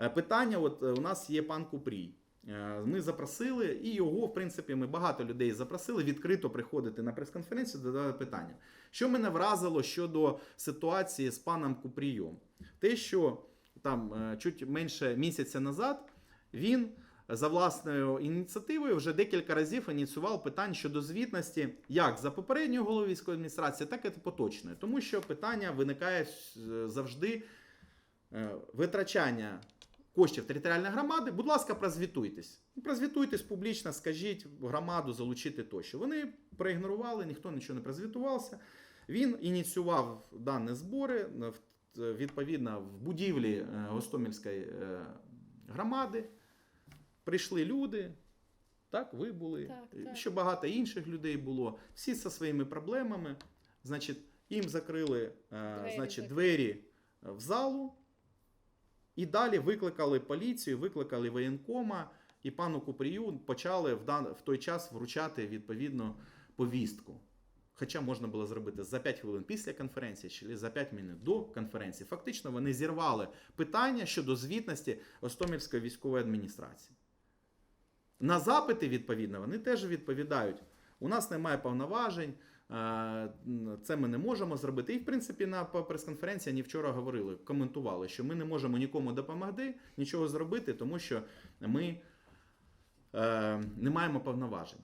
Е, Питання: от е, у нас є пан Купрій. Е, Ми запросили, і його, в принципі, ми багато людей запросили відкрито приходити на прес-конференцію, задавати питання. Що мене вразило щодо ситуації з паном Купрієм? Те, що там чуть менше місяця назад він за власною ініціативою вже декілька разів ініціював питання щодо звітності як за попередньою головою військової адміністрації, так і поточною. Тому що питання виникає завжди витрачання коштів територіальної громади. Будь ласка, прозвітуйтесь. Ну, Прозвітуйтесь публічно, скажіть громаду залучити тощо. Вони проігнорували, ніхто нічого не прозвітувався. Він ініціював дані збори е, відповідно в будівлі е, Гостомельської е, громади. Прийшли люди, так, ви були, Так, так. ще багато інших людей було. Всі зі своїми проблемами. Значить, їм закрили е, Двері значить, закрили. двері в залу. І далі викликали поліцію, викликали воєнкома, і пану Купрію почали в, дан... в той час вручати відповідно повістку. Хоча можна було зробити за 5 хвилин після конференції чи за 5 хвилин до конференції. Фактично вони зірвали питання щодо звітності Остомельської військової адміністрації. На запити, відповідно, вони теж відповідають. У нас немає повноважень, е, це ми не можемо зробити. І, в принципі, на прес-конференції вони вчора говорили, коментували, що ми не можемо нікому допомогти, нічого зробити, тому що ми е, не маємо повноважень.